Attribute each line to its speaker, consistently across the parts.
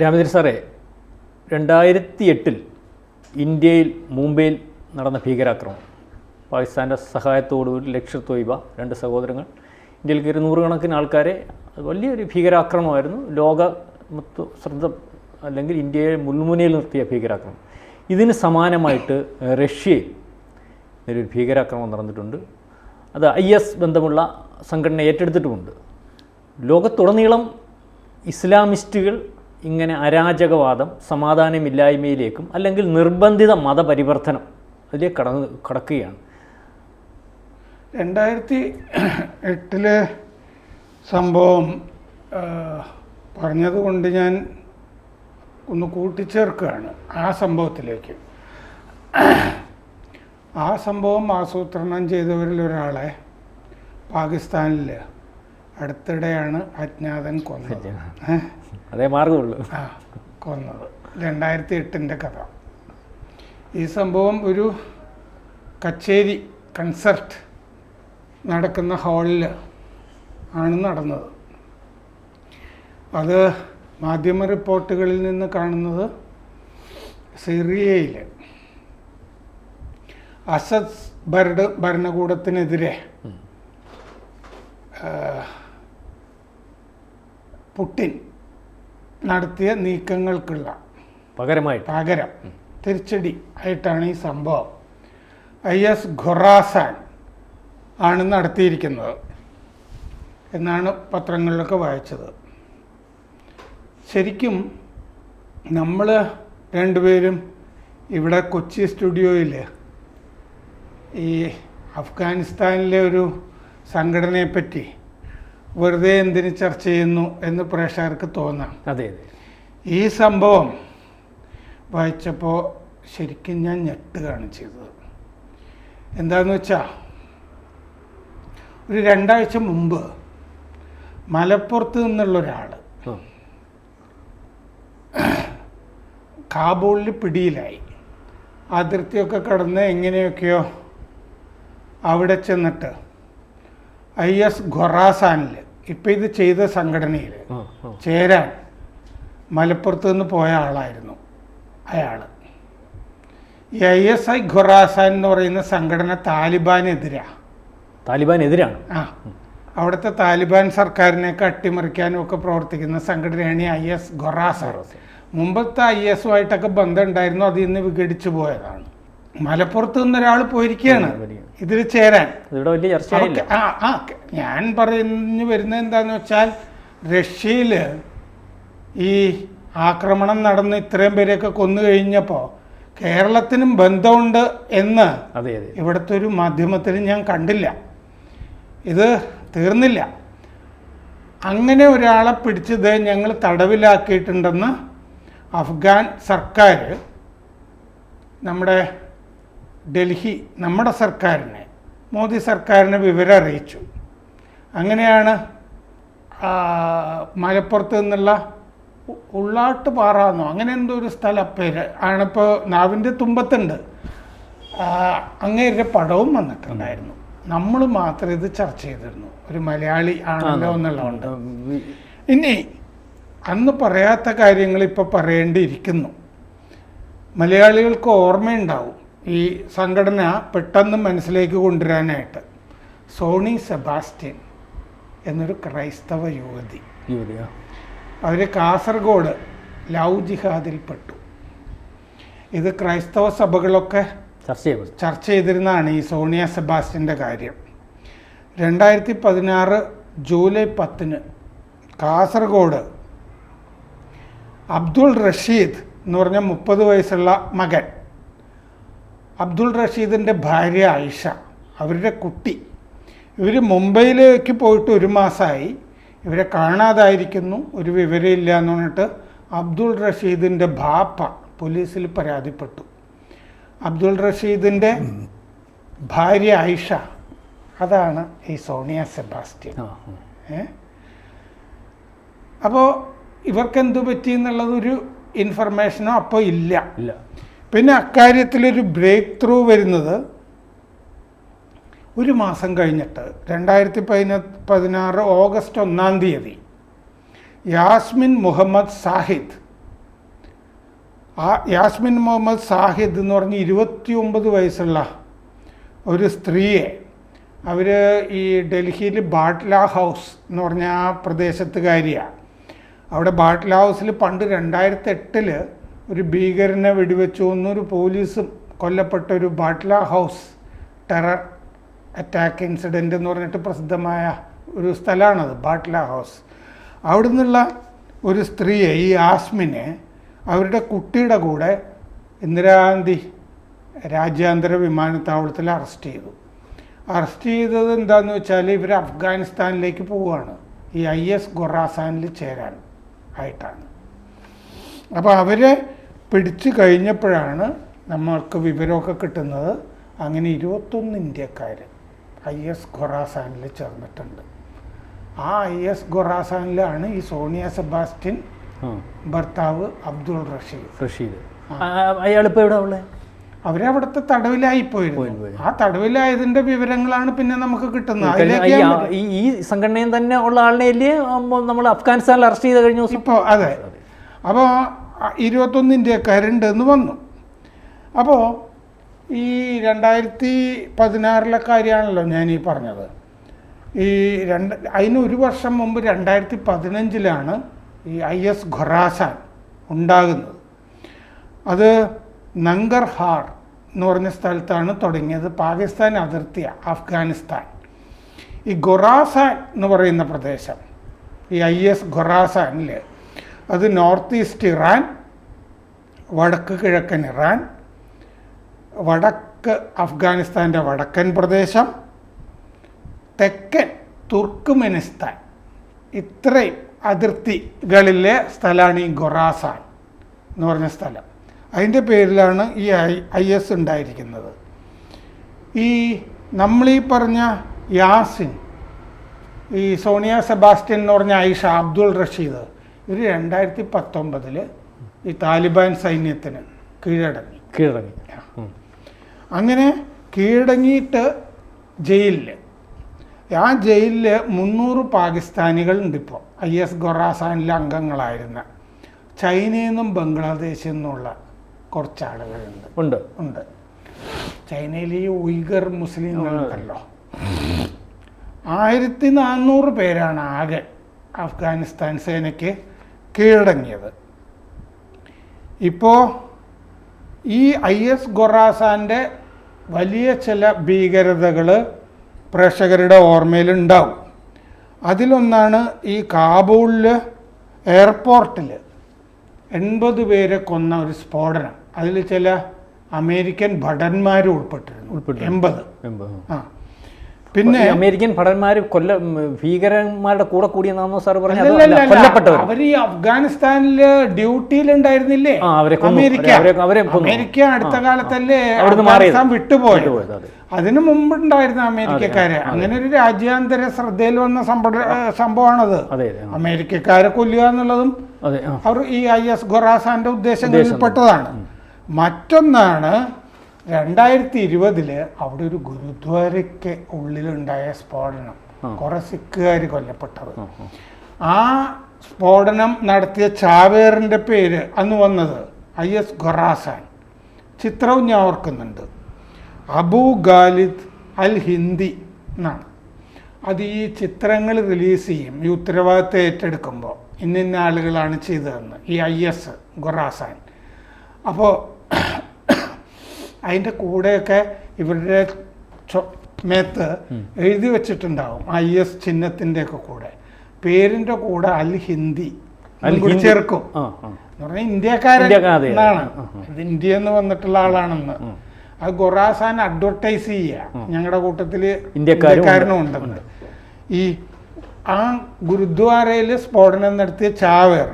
Speaker 1: രാമചന്ദ്രൻ സാറേ രണ്ടായിരത്തി എട്ടിൽ ഇന്ത്യയിൽ മുംബൈയിൽ നടന്ന ഭീകരാക്രമണം പാകിസ്ഥാന്റെ സഹായത്തോടുകൂടി ലക്ഷർ തൊയ്ബ രണ്ട് സഹോദരങ്ങൾ. ഇന്ത്യയിൽ കയറി നൂറുകണക്കിന് ആൾക്കാരെ വലിയൊരു ഭീകരാക്രമണമായിരുന്നു ലോക ശ്രദ്ധ അല്ലെങ്കിൽ ഇന്ത്യയെ മുൾമുനയിൽ നിർത്തിയ ഭീകരാക്രമണം ഇതിന് സമാനമായിട്ട് റഷ്യയിൽ ഒരു ഭീകരാക്രമണം നടന്നിട്ടുണ്ട്. അത് ഐ എസ് ബന്ധമുള്ള സംഘടന ഏറ്റെടുത്തിട്ടുമുണ്ട്. ലോകത്തുടനീളം ഇസ്ലാമിസ്റ്റുകൾ ഇങ്ങനെ അരാജകവാദം സമാധാനമില്ലായ്മയിലേക്കും അല്ലെങ്കിൽ നിർബന്ധിത മതപരിവർത്തനം അതിലേക്ക് കടന്ന് കടക്കുകയാണ്.
Speaker 2: രണ്ടായിരത്തി എട്ടിലെ സംഭവം പറഞ്ഞതുകൊണ്ട് ഞാൻ ഒന്ന് കൂട്ടിച്ചേർക്കുകയാണ് ആ സംഭവത്തിലേക്ക്. ആ സംഭവം ആസൂത്രണം ചെയ്തവരിൽ ഒരാളെ പാകിസ്ഥാനിൽ അടുത്തിടെയാണ് അജ്ഞാതൻ കൊന്നത്?
Speaker 1: അതേ മാർഗമുള്ളൂ.
Speaker 2: ആ കൊന്നത്. രണ്ടായിരത്തി എട്ടിന്റെ കഥ. ഈ സംഭവം ഒരു കച്ചേരി കൺസർട്ട് നടക്കുന്ന ഹാളിൽ ആണ് നടന്നത്. അത് മാധ്യമ റിപ്പോർട്ടുകളിൽ നിന്ന് കാണുന്നത് സിറിയയിൽ അസദ് ഭരണ ഭരണകൂടത്തിനെതിരെ പുടിൻ നടത്തിയ നീക്കങ്ങൾക്കുള്ള
Speaker 1: പകരമായി.
Speaker 2: പകരം തിരിച്ചടി ആയിട്ടാണ് ഈ സംഭവം. ഐ എസ് ഖൊറാസാൻ ആണ് നടത്തിയിരിക്കുന്നത് എന്നാണ് പത്രങ്ങളിലൊക്കെ വായിച്ചത്. ശരിക്കും നമ്മൾ രണ്ടുപേരും ഇവിടെ കൊച്ചി സ്റ്റുഡിയോയിൽ ഈ അഫ്ഗാനിസ്ഥാനിലെ ഒരു സംഘടനയെപ്പറ്റി വെറുതെ എന്തിന് ചർച്ച ചെയ്യുന്നു എന്ന് പ്രേക്ഷകർക്ക് തോന്നാം.
Speaker 1: അതെ അതെ.
Speaker 2: ഈ സംഭവം വായിച്ചപ്പോൾ ശരിക്കും ഞാൻ ഞെട്ടുകയാണ് ചെയ്തത് എന്താന്ന് വെച്ചാൽ ഒരു രണ്ടാഴ്ച മുമ്പ് മലപ്പുറത്ത് നിന്നുള്ള ഒരാൾ കാബൂളിൽ പിടിയിലായി. അതിർത്തിയൊക്കെ കടന്ന് എങ്ങനെയൊക്കെയോ അവിടെ ചെന്നിട്ട് ഐ എസ് ഖൊറാസാനിൽ ഇപ്പം ഇത് ചെയ്ത സംഘടനയിൽ. ചേരാൻ മലപ്പുറത്ത് നിന്ന് പോയ ആളായിരുന്നു അയാൾ ഈ ഐ എസ് ഐ ഖുറാസാൻ എന്ന് പറയുന്ന സംഘടന താലിബാനെതിരാ.
Speaker 1: താലിബാനെതിരാണ്.
Speaker 2: ആ. അവിടുത്തെ താലിബാൻ സർക്കാരിനെയൊക്കെ അട്ടിമറിക്കാനും ഒക്കെ പ്രവർത്തിക്കുന്ന സംഘടനയാണ് ഈ ഐ എസ് ഖൊറാസാൻ. മുമ്പത്തെ ഐ എസുമായിട്ടൊക്കെ ബന്ധം ഉണ്ടായിരുന്നു അത് ഇന്ന് വിഘടിച്ചു പോയതാണ്. മലപ്പുറത്ത് നിന്ന് ഒരാൾ പോയിരിക്കുകയാണ് ഇതിൽ ചേരാൻ.
Speaker 1: വലിയ ചർച്ചയായില്ല.
Speaker 2: ആ ഞാൻ പറഞ്ഞു വരുന്നത് എന്താന്ന് വെച്ചാൽ റഷ്യയിൽ ഈ ആക്രമണം നടന്ന് ഇത്രയും പേരെയൊക്കെ കൊന്നു കഴിഞ്ഞപ്പോൾ കേരളത്തിനും ബന്ധമുണ്ട് എന്ന് ഇവിടുത്തെ ഒരു മാധ്യമത്തിൽ ഞാൻ കണ്ടില്ല. ഇത് തീർന്നില്ല. അങ്ങനെ ഒരാളെ പിടിച്ചത് ഞങ്ങൾ തടവിലാക്കിയിട്ടുണ്ടെന്ന് അഫ്ഗാൻ സർക്കാർ നമ്മുടെ ഡൽഹി നമ്മുടെ സർക്കാരിനെ മോദി സർക്കാരിനെ വിവരം അറിയിച്ചു. അങ്ങനെയാണ് മലപ്പുറത്ത് നിന്നുള്ള ഉള്ളാട്ട് ഉള്ളാട്ട് പാറാന്നോ അങ്ങനെ എന്തോ ഒരു സ്ഥല പേര് ആണിപ്പോൾ നാവിന്റെ തുമ്പത്തുണ്ട്. അങ്ങേരുടെ പടവും വന്നിട്ടുണ്ടായിരുന്നു. നമ്മൾ മാത്രം ഇത് ചർച്ച ചെയ്തിരുന്നു. ഒരു മലയാളി ആണല്ലോ എന്നുള്ളതുകൊണ്ട്. ഇനി അന്ന് പറയാത്ത കാര്യങ്ങൾ ഇപ്പോൾ പറയേണ്ടിയിരിക്കുന്നു. മലയാളികൾക്ക് ഓർമ്മയുണ്ടാവും. ഈ സംഘടന പെട്ടെന്ന് മനസ്സിലേക്ക് കൊണ്ടുവരാനായിട്ട് സോണി സെബാസ്റ്റ്യൻ എന്നൊരു ക്രൈസ്തവ യുവതി. അവർ കാസർഗോഡ് ലവ് ജിഹാദിൽപ്പെട്ടു ഇത് ക്രൈസ്തവ സഭകളൊക്കെ
Speaker 1: ചർച്ച
Speaker 2: ചെയ്തിരുന്നതാണ് ഈ സോണിയ സെബാസ്റ്റ്യന്റെ കാര്യം. രണ്ടായിരത്തി പതിനാറ് ജൂലൈ പത്തിന് കാസർഗോഡ് അബ്ദുൾ റഷീദ് എന്ന് പറഞ്ഞ മുപ്പത് വയസ്സുള്ള മകൻ അബ്ദുൾ റഷീദിന്റെ ഭാര്യ ആയിഷ അവരുടെ കുട്ടി. ഇവർ മുംബൈയിലേക്ക് പോയിട്ട് ഒരു മാസമായി ഇവരെ കാണാതായിരിക്കുന്നു ഒരു വിവരമില്ല എന്ന് പറഞ്ഞിട്ട് അബ്ദുൾ റഷീദിന്റെ ബാപ്പ പോലീസിൽ പരാതിപ്പെട്ടു. അബ്ദുൾ റഷീദിന്റെ ഭാര്യ ആയിഷ അതാണ് ഈ സോണിയ സെബാസ്റ്റ്യൻ. ഏ? അപ്പോൾ ഇവർക്ക് എന്തു പറ്റി എന്നുള്ളതൊരു ഇൻഫർമേഷനോ അപ്പോൾ ഇല്ല.
Speaker 1: ഇല്ല.
Speaker 2: പിന്നെ അക്കാര്യത്തിലൊരു ബ്രേക്ക് ത്രൂ വരുന്നത് ഒരു മാസം കഴിഞ്ഞിട്ട് രണ്ടായിരത്തി പതിന പതിനാറ് ഓഗസ്റ്റ് ഒന്നാം തീയതി. യാസ്മിൻ മുഹമ്മദ് സാഹിദ്. ആ യാസ്മിൻ മുഹമ്മദ് സാഹിദ് എന്ന് പറഞ്ഞ് ഇരുപത്തി ഒമ്പത് വയസ്സുള്ള ഒരു സ്ത്രീയെ അവർ ഈ ഡൽഹിയിൽ ബാട്ട്ല ഹൗസ് എന്ന് പറഞ്ഞ ആ പ്രദേശത്തുകാരിയാണ് അവിടെ ബാട്ട്ല ഹൗസിൽ പണ്ട് രണ്ടായിരത്തി എട്ടിൽ ഒരു ഭീകരനെ വെടിവെച്ചു ഒന്നൊരു പോലീസും കൊല്ലപ്പെട്ട ഒരു Batla house terror attack incident എന്ന് പറഞ്ഞിട്ട് പ്രസിദ്ധമായ ഒരു സ്ഥലമാണത് ബാട്ട്ല ഹൗസ്. അവിടെ നിന്നുള്ള ഒരു സ്ത്രീയെ ഈ ആസ്മിനെ അവരുടെ കുട്ടിയുടെ കൂടെ ഇന്ദിരാഗാന്ധി രാജ്യാന്തര വിമാനത്താവളത്തിൽ അറസ്റ്റ് ചെയ്തു. അറസ്റ്റ് ചെയ്തത് എന്താണെന്ന് വെച്ചാൽ ഇവർ അഫ്ഗാനിസ്ഥാനിലേക്ക് പോവുകയാണ്. ഈ ഐ എസ് ഖൊറാസാനിൽ ചേരാൻ ആയിട്ടാണ്. അപ്പോൾ അവരെ പിടിച്ചു കഴിഞ്ഞപ്പോഴാണ് നമ്മൾക്ക് വിവരമൊക്കെ കിട്ടുന്നത്. അങ്ങനെ ഇരുപത്തൊന്ന് ഇന്ത്യക്കാർ ഐ എസ് ഖൊറാസാനിൽ ചേർന്നിട്ടുണ്ട്. ആ ഐ എസ് ഖൊറാസാനിലാണ് ഈ സോണിയ സെബാസ്റ്റ്യൻ ഭർത്താവ് അബ്ദുൾ റഷീദ്.
Speaker 1: റഷീദ്. അയാളിപ്പോൾ എവിടെ ഉള്ളത്
Speaker 2: അവരവിടുത്തെ തടവിലായി പോയിരുന്നു.
Speaker 1: പോയി, പോയി.
Speaker 2: ആ തടവിലായതിന്റെ വിവരങ്ങളാണ് പിന്നെ നമുക്ക് കിട്ടുന്നത്.
Speaker 1: ഈ- സംഘടനയിൽ തന്നെ ഉള്ള ആളിനെ നമ്മൾ അഫ്ഗാനിസ്ഥാനിൽ അറസ്റ്റ് ചെയ്ത് കഴിഞ്ഞ
Speaker 2: ഇപ്പോൾ അതെ. അപ്പോൾ ഇരുപത്തൊന്ന് കരണ്ട് എന്ന് വന്നു. അപ്പോൾ ഈ രണ്ടായിരത്തി പതിനാറിലെ കാര്യമാണല്ലോ ഞാൻ ഈ പറഞ്ഞത്. ഈ രണ്ട് അതിന് ഒരു വർഷം മുമ്പ് രണ്ടായിരത്തി പതിനഞ്ചിലാണ് ഈ ഐ എസ് ഖൊറാസാൻ ഉണ്ടാകുന്നത്. അത് നങ്കർഹാർ എന്ന് പറഞ്ഞ സ്ഥലത്താണ് തുടങ്ങിയത്. പാകിസ്ഥാൻ അതിർത്തി അഫ്ഗാനിസ്ഥാൻ. ഈ ഖൊറാസാൻ എന്ന് പറയുന്ന പ്രദേശം ഈ ഐ എസ് ഖൊറാസാനിൽ അത് നോർത്ത് ഈസ്റ്റ് ഇറാൻ വടക്ക് കിഴക്കൻ ഇറാൻ വടക്ക് അഫ്ഗാനിസ്ഥാന്റെ വടക്കൻ പ്രദേശം തെക്കൻ തുർക്ക്മെനിസ്ഥാൻ. ഇത്രയും അതിർത്തികളിലെ സ്ഥലമാണ് ഈ ഖൊറാസാൻ എന്ന് പറഞ്ഞ സ്ഥലം. അതിന്റെ പേരിലാണ് ഈ ഐ ഐ എസ് ഉണ്ടായിരിക്കുന്നത്. ഈ നമ്മളീ പറഞ്ഞ യാസിൻ ഈ സോണിയ സെബാസ്റ്റ്യൻ എന്ന് പറഞ്ഞ ഐഷ അബ്ദുൾ റഷീദ് ഇവർ രണ്ടായിരത്തി പത്തൊമ്പതിൽ ഈ താലിബാൻ സൈന്യത്തിന് കീഴടങ്ങി.
Speaker 1: കീഴടങ്ങി.
Speaker 2: അങ്ങനെ കീഴടങ്ങിയിട്ട് ജയിലിൽ ആ ജയിലിൽ മുന്നൂറ് പാകിസ്ഥാനികളുണ്ട് ഇപ്പോൾ ഐ എസ് ഖൊറാസാനിലെ അംഗങ്ങളായിരുന്ന ചൈനയിൽ നിന്നും ബംഗ്ലാദേശിൽ നിന്നുള്ള കുറച്ച് ആളുകളുണ്ട്
Speaker 1: ഉണ്ട്.
Speaker 2: ഉണ്ട്. ചൈനയിൽ ഈ ഉയ്ഗർ മുസ്ലിങ്ങളുണ്ടല്ലോ ആയിരത്തി നാനൂറ് പേരാണ് ആകെ അഫ്ഗാനിസ്ഥാൻ സേനയ്ക്ക് കീഴടങ്ങിയത്. ഇപ്പോൾ ഈ ഐ എസ് ഖൊറാസാന്റെ വലിയ ചില ഭീകരതകൾ പ്രേക്ഷകരുടെ ഓർമ്മയിലുണ്ടാവും. അതിലൊന്നാണ് ഈ കാബൂളിൽ എയർപോർട്ടിൽ എൺപത് പേരെ കൊന്ന ഒരു സ്ഫോടനം. അതിൽ ചില അമേരിക്കൻ ഭടന്മാരും ഉൾപ്പെട്ടിരുന്നു. എൺപത്. ആ. പിന്നെ
Speaker 1: അമേരിക്കൻ ഭടന്മാർ കൊല്ല ഭീകരന്മാരുടെ കൂടെ കൂടിയെന്നാണോ സാർ പറഞ്ഞത്. കൊല്ലപ്പെട്ടവർ
Speaker 2: അവർ ഈ അഫ്ഗാനിസ്ഥാനിൽ ഡ്യൂട്ടിയിൽ ഉണ്ടായിരുന്നില്ലേ? അമേരിക്ക. അമേരിക്ക അടുത്ത കാലത്തല്ലേ അഫ്ഗാനിസ്ഥാൻ. വിട്ടുപോയത്.
Speaker 1: വിട്ടുപോയത്, അതെ.
Speaker 2: അതിനു മുമ്പുണ്ടായിരുന്ന അമേരിക്കക്കാര്. അങ്ങനെ ഒരു രാജ്യാന്തര ശ്രദ്ധയിൽ വന്ന സംഭവമാണത്. അമേരിക്കക്കാരെ കൊല്ലുക എന്നുള്ളതും അവർ ഈ ഐ എസ് ഖൊറാസാന്റെ ഉദ്ദേശങ്ങളിൽപ്പെട്ടതാണ് മറ്റൊന്നാണ് രണ്ടായിരത്തി ഇരുപതിൽ അവിടെ ഒരു ഗുരുദ്വാരയ്ക്ക് ഉള്ളിലുണ്ടായ സ്ഫോടനം. കുറെ സിഖുകാർ കൊല്ലപ്പെട്ടത്.
Speaker 1: ആ,
Speaker 2: സ്ഫോടനം നടത്തിയ ചാവേറിന്റെ പേര് അന്ന് വന്നത് ഐ എസ് ഖൊറാസാൻ. ചിത്രവും ഞാൻ ഓർക്കുന്നുണ്ട്. അബു ഖാലിദ് അൽ ഹിന്ദി എന്നാണ്. അത് ഈ ചിത്രങ്ങൾ റിലീസ് ചെയ്യും. ഈ ഉത്തരവാദിത്തം ഏറ്റെടുക്കുമ്പോൾ ഇന്നിന്ന ആളുകളാണ് ചെയ്തതെന്ന്. ഈ ഐ എസ് ഖൊറാസാൻ. അപ്പോൾ അതിന്റെ കൂടെയൊക്കെ ഇവരുടെ മേത്ത് എഴുതി വെച്ചിട്ടുണ്ടാവും. ഐ എസ് ചിഹ്നത്തിന്റെ ഒക്കെ കൂടെ. പേരിന്റെ കൂടെ അൽ ഹിന്ദി. ചേർക്കും. എന്ന് പറഞ്ഞാൽ ഇന്ത്യക്കാരൻ. എന്നാണ്. ഇത് ഇന്ത്യ എന്ന് വന്നിട്ടുള്ള ആളാണെന്ന്. അത് ഖൊറാസാൻ അഡ്വർടൈസ് ചെയ്യുക ഞങ്ങളുടെ കൂട്ടത്തിൽ. ഇന്ത്യക്കാരനും ഉണ്ടെന്ന്. ഈ ആ ഗുരുദ്വാരയിൽ സ്ഫോടനം നടത്തിയ ചാവേർ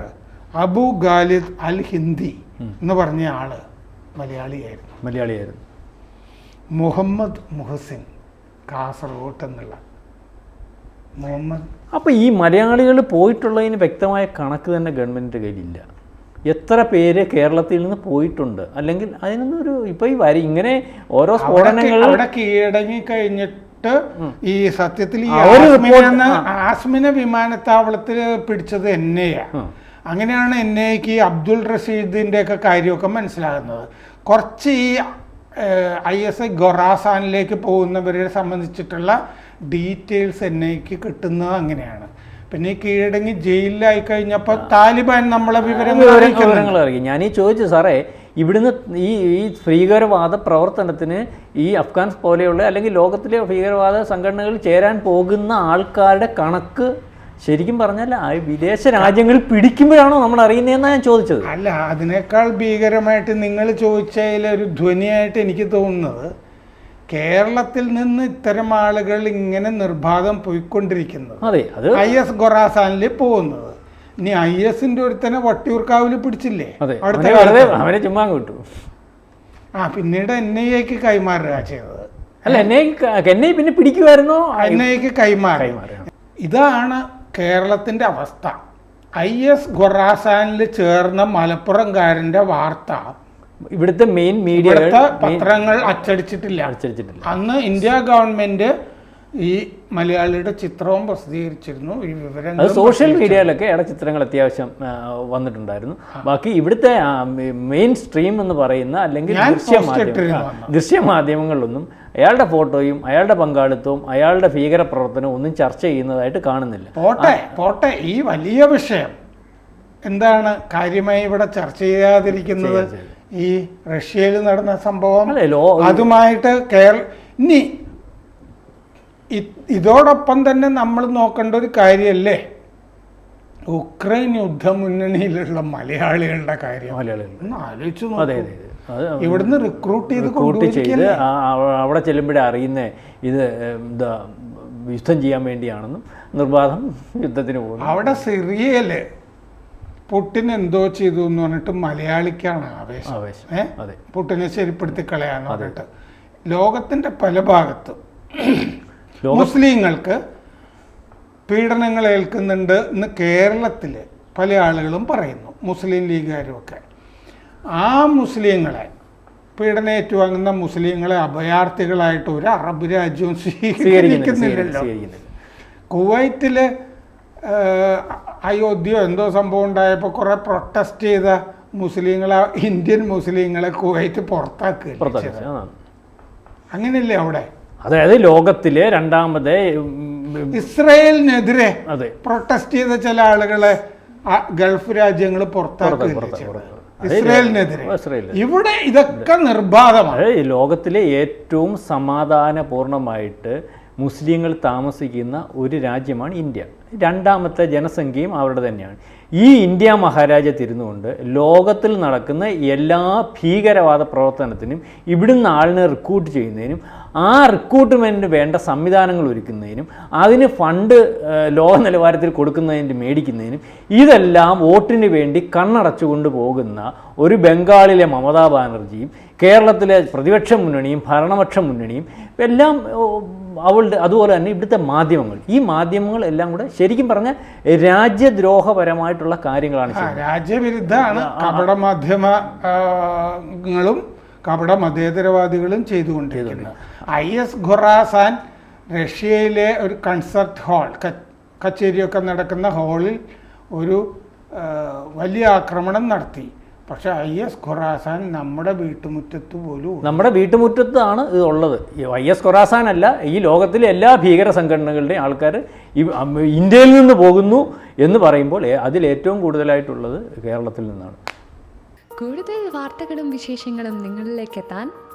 Speaker 2: അബു ഗാലിദ് അൽ ഹിന്ദി എന്ന് പറഞ്ഞ ആൾ. മലയാളിയായിരുന്നു.
Speaker 1: മലയാളിയായിരുന്നു.
Speaker 2: മുഹമ്മദ് മുഹസിൻ കാസർഗോട്ട് എന്നുള്ള മുഹമ്മദ്
Speaker 1: അപ്പോൾ ഈ മലയാളികൾ പോയിട്ടുള്ളതിന് വ്യക്തമായ കണക്ക് തന്നെ ഗവൺമെന്റിന്റെ കയ്യിലില്ല. എത്ര പേര് കേരളത്തിൽ നിന്ന് പോയിട്ടുണ്ട്? അല്ലെങ്കിൽ അതിനൊന്നും ഒരു ഇപ്പോൾ ഈ വരി ഇങ്ങനെ ഓരോ സ്ഫോടനങ്ങൾ
Speaker 2: അവിടെ കീഴടങ്ങി കഴിഞ്ഞിട്ട് ഈ സത്യത്തിൽ ഈ ആസ്മിനെ വിമാനത്താവളത്തിൽ പിടിച്ചത് എന്നെയാ.
Speaker 1: ആ.
Speaker 2: അങ്ങനെയാണ് എന്നേക്ക് ഈ അബ്ദുൾ റഷീദിന്റെ ഒക്കെ കാര്യമൊക്കെ മനസ്സിലാകുന്നത്. കുറച്ച് ഈ ഐ എസ് ഐ ഖൊറാസാനിലേക്ക് പോകുന്നവരെ സംബന്ധിച്ചിട്ടുള്ള ഡീറ്റെയിൽസ് എന്നേക്ക് കിട്ടുന്നത് അങ്ങനെയാണ്. പിന്നെ ഈ കീഴടങ്ങി ജയിലിലായി കഴിഞ്ഞപ്പോൾ താലിബാൻ നമ്മളെ വിവരങ്ങൾ
Speaker 1: വിവരങ്ങൾ വിവരങ്ങൾ അറിയിക്കും. ഞാൻ ഈ ചോദിച്ചു സാറേ ഇവിടുന്ന് ഈ ഈ ഭീകരവാദ പ്രവർത്തനത്തിന് ഈ അഫ്ഗാൻസ് പോലെയുള്ള അല്ലെങ്കിൽ ലോകത്തിലെ ഭീകരവാദ സംഘടനകൾ ചേരാൻ പോകുന്ന ആൾക്കാരുടെ കണക്ക് ശരിക്കും പറഞ്ഞാൽ ആ വിദേശ രാജ്യങ്ങൾ പിടിക്കുമ്പോഴാണോ നമ്മൾ അറിയുന്നതെന്നാണ് ഞാൻ ചോദിച്ചത്.
Speaker 2: അല്ല അതിനേക്കാൾ ഭീകരമായിട്ട് നിങ്ങൾ ചോദിച്ചതിൽ ഒരു ധ്വനിയായിട്ട് എനിക്ക് തോന്നുന്നത് കേരളത്തിൽ നിന്ന് ഇത്തരം ആളുകൾ ഇങ്ങനെ നിർബാധം പോയിക്കൊണ്ടിരിക്കുന്നത്
Speaker 1: അതെ അത്
Speaker 2: ഐ എസ് ഖൊറാസാനിൽ പോകുന്നത്. ഇനി ഐ എസിന്റെ ഒരുത്തനെ വട്ടിയൂർക്കാവിൽ പിടിച്ചില്ലേ? കാലത്ത്.
Speaker 1: ചുമ്മാ കിട്ടു
Speaker 2: ആ പിന്നീട് എൻ ഐ എക്ക് കൈമാറുക ചെയ്തത്.
Speaker 1: അല്ല എന്നെ ഐ പിന്നെ പിടിക്കുമായിരുന്നോ
Speaker 2: എൻ ഐക്ക് എക്ക്
Speaker 1: കൈമാറി.
Speaker 2: ഇതാണ് കേരളത്തിന്റെ അവസ്ഥ. ഐ എസ് ഖൊറാസാനിൽ ചേർന്ന മലപ്പുറംകാരന്റെ വാർത്ത.
Speaker 1: ഇവിടുത്തെ മെയിൻ
Speaker 2: മീഡിയ പത്രങ്ങൾ അച്ചടിച്ചിട്ടില്ല.
Speaker 1: അച്ചടിച്ചിട്ടില്ല.
Speaker 2: അന്ന് ഇന്ത്യ ഗവൺമെന്റ് ഈ മലയാളിയുടെ ചിത്രവും പ്രസിദ്ധീകരിച്ചിരുന്നു. ഈ വിവരങ്ങൾ
Speaker 1: സോഷ്യൽ മീഡിയയിലൊക്കെ ഇട ചിത്രങ്ങൾ അത്യാവശ്യം വന്നിട്ടുണ്ടായിരുന്നു. ബാക്കി ഇവിടുത്തെ മെയിൻ സ്ട്രീം എന്ന് പറയുന്ന അല്ലെങ്കിൽ. ദൃശ്യമാധ്യമങ്ങളിലൊന്നും അയാളുടെ ഫോട്ടോയും അയാളുടെ പങ്കാളിത്തവും അയാളുടെ ഭീകര പ്രവർത്തനവും ഒന്നും ചർച്ച ചെയ്യുന്നതായിട്ട് കാണുന്നില്ല.
Speaker 2: പോട്ടെ പോട്ടെ. ഈ വലിയ വിഷയം എന്താണ് കാര്യമായി ഇവിടെ ചർച്ച ചെയ്യാതിരിക്കുന്നത്? ഈ റഷ്യയിൽ നടന്ന സംഭവം അതുമായിട്ട് കേരള ഇനി ഇതോടൊപ്പം തന്നെ നമ്മൾ നോക്കേണ്ട ഒരു കാര്യമല്ലേ ഉക്രൈൻ യുദ്ധ മുന്നണിയിലുള്ള മലയാളികളുടെ കാര്യം. ഒന്ന് ആലോചിച്ചു ഇവിടുന്ന് റിക്രൂട്ട് ചെയ്ത്
Speaker 1: റിക്രൂട്ട് ചെയ്ത് അവിടെ ചെല്ലുമ്പോഴേ അറിയുന്നേ ഇത് എന്താ യുദ്ധം ചെയ്യാൻ വേണ്ടിയാണെന്നും നിർബാധം യുദ്ധത്തിന് പോകുന്നു.
Speaker 2: അവിടെ സിറിയയിൽ പുട്ടിൻ എന്തോ ചെയ്തു എന്ന് പറഞ്ഞിട്ട് മലയാളിക്കാണ് ആവേശം.
Speaker 1: അതെ.
Speaker 2: പുട്ടിനെ ശരിപ്പെടുത്തി കളയാന്ന് പറഞ്ഞിട്ട്. ലോകത്തിന്റെ പല ഭാഗത്തും മുസ്ലിങ്ങൾക്ക് പീഡനങ്ങൾ ഏൽക്കുന്നുണ്ട് എന്ന് കേരളത്തിൽ പല ആളുകളും പറയുന്നു മുസ്ലിം ലീഗുകാരുമൊക്കെ. ആ മുസ്ലിങ്ങളെ പീഡന ഏറ്റുവാങ്ങുന്ന മുസ്ലിങ്ങളെ അഭയാർത്ഥികളായിട്ട് ഒരു അറബ് രാജ്യവും
Speaker 1: സ്വീകരിക്കുന്നില്ല
Speaker 2: സ്വീകരിക്കുന്നില്ലല്ലോ ഏഹ്, അയോധ്യയോ എന്തോ സംഭവം ഉണ്ടായപ്പോൾ കുറെ പ്രൊട്ടസ്റ്റ് ചെയ്ത മുസ്ലിങ്ങളെ ഇന്ത്യൻ മുസ്ലിങ്ങളെ കുവൈറ്റ് പുറത്താക്കുക
Speaker 1: പുറത്താക്കി
Speaker 2: അങ്ങനെയല്ലേ അവിടെ?
Speaker 1: അതായത് ലോകത്തിലെ രണ്ടാമത്തെ
Speaker 2: ഇസ്രായേലിനെതിരെ
Speaker 1: അതെ.
Speaker 2: പ്രൊട്ടസ്റ്റ് ചെയ്ത ചില ആളുകളെ ഗൾഫ് രാജ്യങ്ങൾ
Speaker 1: പുറത്താക്കി
Speaker 2: ഇസ്രയേലിനെതിരെ. ഇവിടെ ഇതൊക്കെ നിർബാധമാണ്.
Speaker 1: ലോകത്തിലെ ഏറ്റവും സമാധാനപൂർണമായിട്ട് മുസ്ലിങ്ങൾ താമസിക്കുന്ന ഒരു രാജ്യമാണ് ഇന്ത്യ. രണ്ടാമത്തെ ജനസംഖ്യയും അവരുടെ തന്നെയാണ്. ഈ ഇന്ത്യ മഹാരാജ്യത്തിരുന്നുകൊണ്ട് ലോകത്തിൽ നടക്കുന്ന എല്ലാ ഭീകരവാദ പ്രവർത്തനത്തിനും ഇവിടുന്ന് ആളിനെ റിക്രൂട്ട് ചെയ്യുന്നതിനും ആ റിക്രൂട്ട്മെന്റിന് വേണ്ട സംവിധാനങ്ങൾ ഒരുക്കുന്നതിനും അതിന് ഫണ്ട് ലോക നിലവാരത്തിൽ കൊടുക്കുന്നതിന് മേടിക്കുന്നതിനും ഇതെല്ലാം വോട്ടിന് വേണ്ടി കണ്ണടച്ചുകൊണ്ട് പോകുന്ന ഒരു ബംഗാളിലെ മമതാ ബാനർജിയും കേരളത്തിലെ പ്രതിപക്ഷ മുന്നണിയും ഭരണപക്ഷ മുന്നണിയും എല്ലാം അവളുടെ അതുപോലെ തന്നെ ഇവിടുത്തെ മാധ്യമങ്ങൾ. ഈ മാധ്യമങ്ങൾ എല്ലാം കൂടെ ശരിക്കും പറഞ്ഞാൽ രാജ്യദ്രോഹപരമായിട്ടുള്ള കാര്യങ്ങളാണ്
Speaker 2: രാജ്യവിരുദ്ധമാണ് കപട മാധ്യമങ്ങളും കപട മതേതരവാദികളും ചെയ്തുകൊണ്ടിരിക്കുന്നത്. ഐ എസ് ഖുറാസാൻ റഷ്യയിലെ ഒരു കൺസർട്ട് ഹാൾ കച്ചേരിയൊക്കെ നടക്കുന്ന ഹാളിൽ ഒരു വലിയ ആക്രമണം നടത്തി. പക്ഷെ ഐ എസ് ഖുറാസാൻ നമ്മുടെ വീട്ടുമുറ്റത്ത് പോലും
Speaker 1: നമ്മുടെ വീട്ടുമുറ്റത്താണ് ഇത് ഉള്ളത്. ഐ എസ് ഖുറാസാൻ അല്ല ഈ ലോകത്തിലെ എല്ലാ ഭീകര സംഘടനകളുടെയും ആൾക്കാർ ഇന്ത്യയിൽ നിന്ന് പോകുന്നു എന്ന് പറയുമ്പോൾ അതിലേറ്റവും അതിൽ ഏറ്റവും കൂടുതലായിട്ടുള്ളത് കേരളത്തിൽ നിന്നാണ്.
Speaker 3: കൂടുതൽ വാർത്തകളും വിശേഷങ്ങളും നിങ്ങളിലേക്ക് എത്താൻ